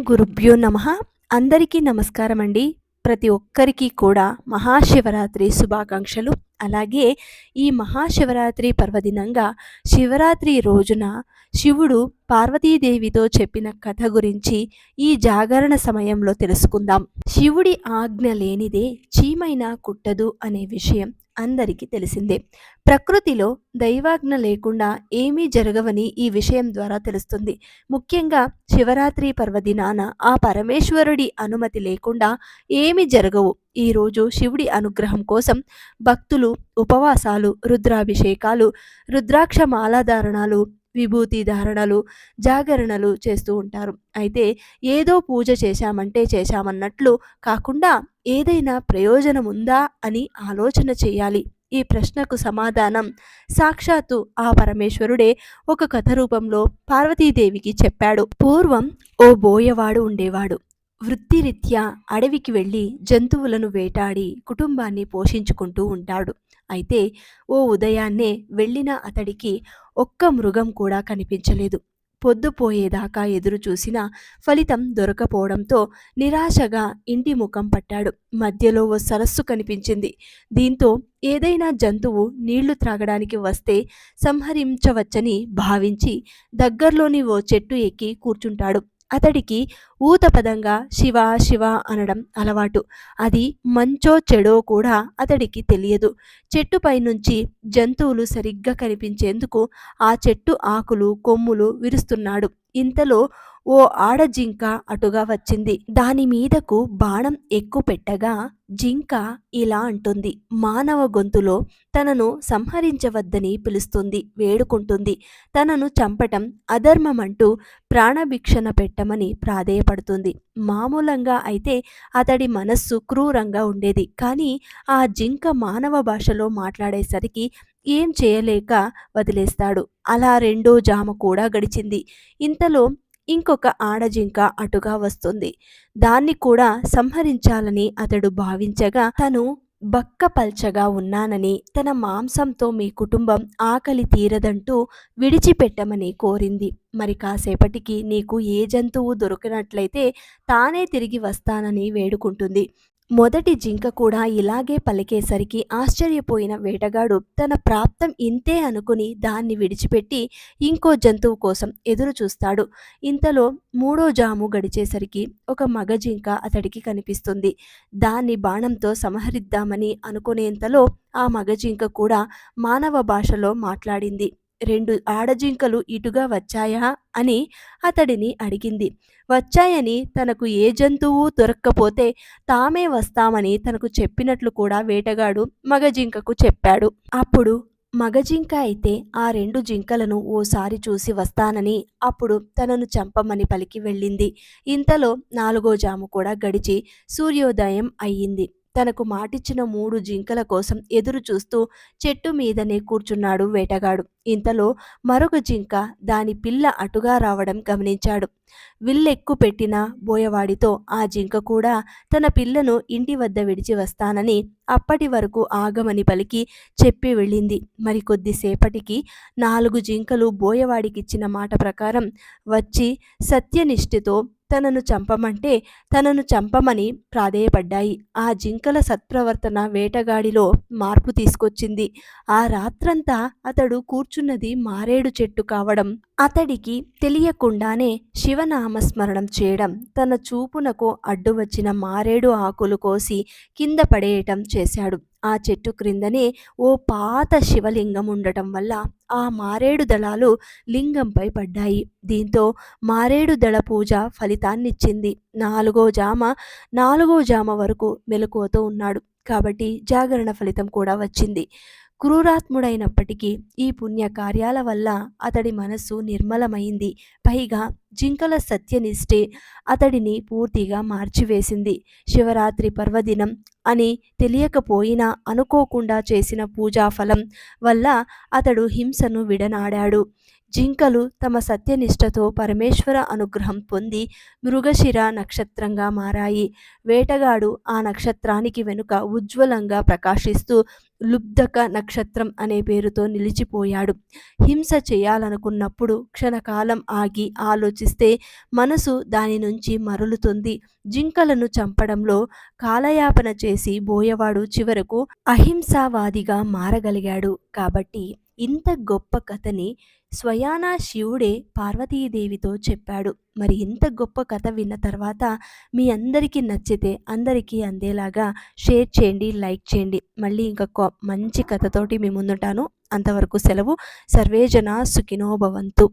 గురుభ్యో నమ. అందరికీ నమస్కారం అండి ప్రతి ఒక్కరికి కూడా మహాశివరాత్రి శుభాకాంక్షలు. అలాగే ఈ మహాశివరాత్రి పర్వదినంగా శివరాత్రి రోజున శివుడు పార్వతీదేవితో చెప్పిన కథ గురించి ఈ జాగరణ సమయంలో తెలుసుకుందాం. శివుడి ఆజ్ఞ లేనిదే చీమైనా కుట్టదు అనే విషయం అందరికీ తెలిసిందే. ప్రకృతిలో దైవాజ్ఞ లేకుండా ఏమీ జరగవని ఈ విషయం ద్వారా తెలుస్తుంది. ముఖ్యంగా శివరాత్రి పర్వదినాన ఆ పరమేశ్వరుడి అనుమతి లేకుండా ఏమి జరగవు. ఈరోజు శివుడి అనుగ్రహం కోసం భక్తులు ఉపవాసాలు రుద్రాభిషేకాలు రుద్రాక్ష మాలాధారణాలు విభూతి ధారణలు జాగరణలు చేస్తూ ఉంటారు. అయితే ఏదో పూజ చేశామంటే చేశామన్నట్లు కాకుండా ఏదైనా ప్రయోజనం ఉందా అని ఆలోచన చేయాలి. ఈ ప్రశ్నకు సమాధానం సాక్షాత్తు ఆ పరమేశ్వరుడే ఒక కథ రూపంలో పార్వతీదేవికి చెప్పాడు. పూర్వం ఓ బోయవాడు ఉండేవాడు. వృత్తిరీత్యా అడవికి వెళ్ళి జంతువులను వేటాడి కుటుంబాన్ని పోషించుకుంటూ ఉంటాడు. అయితే ఓ ఉదయాన్నే వెళ్ళిన అతడికి ఒక్క మృగం కూడా కనిపించలేదు. పొద్దుపోయేదాకా ఎదురు చూసినా ఫలితం దొరకపోవడంతో నిరాశగా ఇంటి ముఖం పట్టాడు. మధ్యలో ఓ సరస్సు కనిపించింది. దీంతో ఏదైనా జంతువు నీళ్ళు త్రాగడానికి వస్తే సంహరించవచ్చని భావించి దగ్గర్లోని ఓ చెట్టు ఎక్కి కూర్చుంటాడు. అతడికి ఊతపదంగా శివ శివ అనడం అలవాటు. అది మంచో చెడో కూడా అతడికి తెలియదు. చెట్టుపై నుంచి జంతువులు సరిగ్గా కనిపించేందుకు ఆ చెట్టు ఆకులు కొమ్ములు విరుస్తున్నాడు. ఇంతలో ఓ ఆడజింక అటుగా వచ్చింది. దాని మీదకు బాణం ఎక్కుపెట్టగా జింక ఇలా అంటుంది. మానవ గొంతులో తనను సంహరించవద్దని పిలుస్తుంది వేడుకుంటుంది. తనను చంపటం అధర్మమంటూ ప్రాణభిక్షణ పెట్టమని బయటపడుతుంది మామూలంగా అయితే అతడి మనస్సు క్రూరంగా ఉండేది. కానీ ఆ జింక మానవ భాషలో మాట్లాడేసరికి ఏం చేయలేక వదిలేస్తాడు. అలా రెండో జామ కూడా గడిచింది. ఇంతలో ఇంకొక ఆడజింక అటుగా వస్తుంది. దాన్ని కూడా సంహరించాలని అతడు భావించగా తను బక్కపల్చగా ఉన్నానని తన మాంసంతో మీ కుటుంబం ఆకలి తీరదంటూ విడిచిపెట్టమని కోరింది. మరి కాసేపటికి నీకు ఏ జంతువు దొరికినట్లయితే తానే తిరిగి వస్తానని వేడుకుంటుంది. మొదటి జింక కూడా ఇలాగే పలికేసరికి ఆశ్చర్యపోయిన వేటగాడు తన ప్రాప్తం ఇంతే అనుకుని దాన్ని విడిచిపెట్టి ఇంకో జంతువు కోసం ఎదురు చూస్తాడు. ఇంతలో మూడో జాము గడిచేసరికి ఒక మగ జింక అతడికి కనిపిస్తుంది. దాన్ని బాణంతో సంహరిద్దామని అనుకునేంతలో ఆ మగ జింక కూడా మానవ భాషలో మాట్లాడింది. రెండు ఆడజింకలు ఇటుగా వచ్చాయా? అని అతడిని అడిగింది. వచ్చాయని తనకు ఏ జంతువు దొరక్కపోతే తామే వస్తామని తనకు చెప్పినట్లు కూడా వేటగాడు మగజింకకు చెప్పాడు. అప్పుడు మగజింక అయితే ఆ రెండు జింకలను ఓసారి చూసి వస్తానని అప్పుడు తనను చంపమని పలికి వెళ్ళింది. ఇంతలో నాలుగో జాము కూడా గడిచి సూర్యోదయం అయ్యింది. తనకు మాటిచ్చిన మూడు జింకల కోసం ఎదురు చూస్తూ చెట్టు మీదనే కూర్చున్నాడు వేటగాడు. ఇంతలో మరొక జింక దాని పిల్ల అటుగా రావడం గమనించాడు. విల్లెక్కు పెట్టిన బోయవాడితో ఆ జింక కూడా తన పిల్లను ఇంటి వద్ద విడిచి వస్తానని అప్పటి వరకు ఆగమని పలికి చెప్పి వెళ్ళింది. మరి కొద్దిసేపటికి నాలుగు జింకలు బోయవాడికిచ్చిన మాట ప్రకారం వచ్చి సత్యనిష్ఠితో తనను చంపమంటే తనను చంపమని ప్రాధేయపడ్డాయి. ఆ జింకల సత్ప్రవర్తన వేటగాడిలో మార్పు తీసుకొచ్చింది. ఆ రాత్రంతా అతడు కూర్చున్నది మారేడు చెట్టు కావడం అతడికి తెలియకుండానే శివనామస్మరణం చేయడం తన చూపునకు అడ్డు వచ్చిన మారేడు ఆకులు కోసి కింద పడేయటం చేశాడు. ఆ చెట్టు క్రిందనే ఓ పాత శివలింగం ఉండటం వల్ల ఆ మారేడు దళాలు లింగంపై పడ్డాయి. దీంతో మారేడు దళ పూజ ఫలితాన్నిచ్చింది. నాలుగో జామ నాలుగో జామ వరకు మెలకువతో ఉన్నాడు. కాబట్టి జాగరణ ఫలితం కూడా వచ్చింది. క్రూరాత్ముడైనప్పటికీ ఈ పుణ్య కార్యాల వల్ల అతడి మనస్సు నిర్మలమైంది. పైగా జింకల సత్యనిష్ఠే అతడిని పూర్తిగా మార్చివేసింది. శివరాత్రి పర్వదినం అని తెలియకపోయినా అనుకోకుండా చేసిన పూజాఫలం వల్ల అతడు హింసను విడనాడాడు. జింకలు తమ సత్యనిష్టతో పరమేశ్వర అనుగ్రహం పొంది మృగశిర నక్షత్రంగా మారాయి. వేటగాడు ఆ నక్షత్రానికి వెనుక ఉజ్వలంగా ప్రకాశిస్తూ లుబ్ధక నక్షత్రం అనే పేరుతో నిలిచిపోయాడు. హింస చేయాలనుకున్నప్పుడు క్షణకాలం ఆగి ఆలోచిస్తే మనసు దాని నుంచి మరలుతుంది. జింకలను చంపడంలో కాలయాపన చేసి బోయవాడు చివరకు అహింసావాదిగా మారగలిగాడు. కాబట్టి ఇంత గొప్ప కథని స్వయానా శివుడే పార్వతీదేవితో చెప్పాడు. మరి ఇంత గొప్ప కథ విన్న తర్వాత మీ అందరికీ నచ్చితే అందరికీ అందేలాగా షేర్ చేయండి లైక్ చేయండి. మళ్ళీ ఇంకా మంచి కథతోటి మీ ముందుంటాను. అంతవరకు సెలవు. సర్వేజన సుఖినో భవంతు.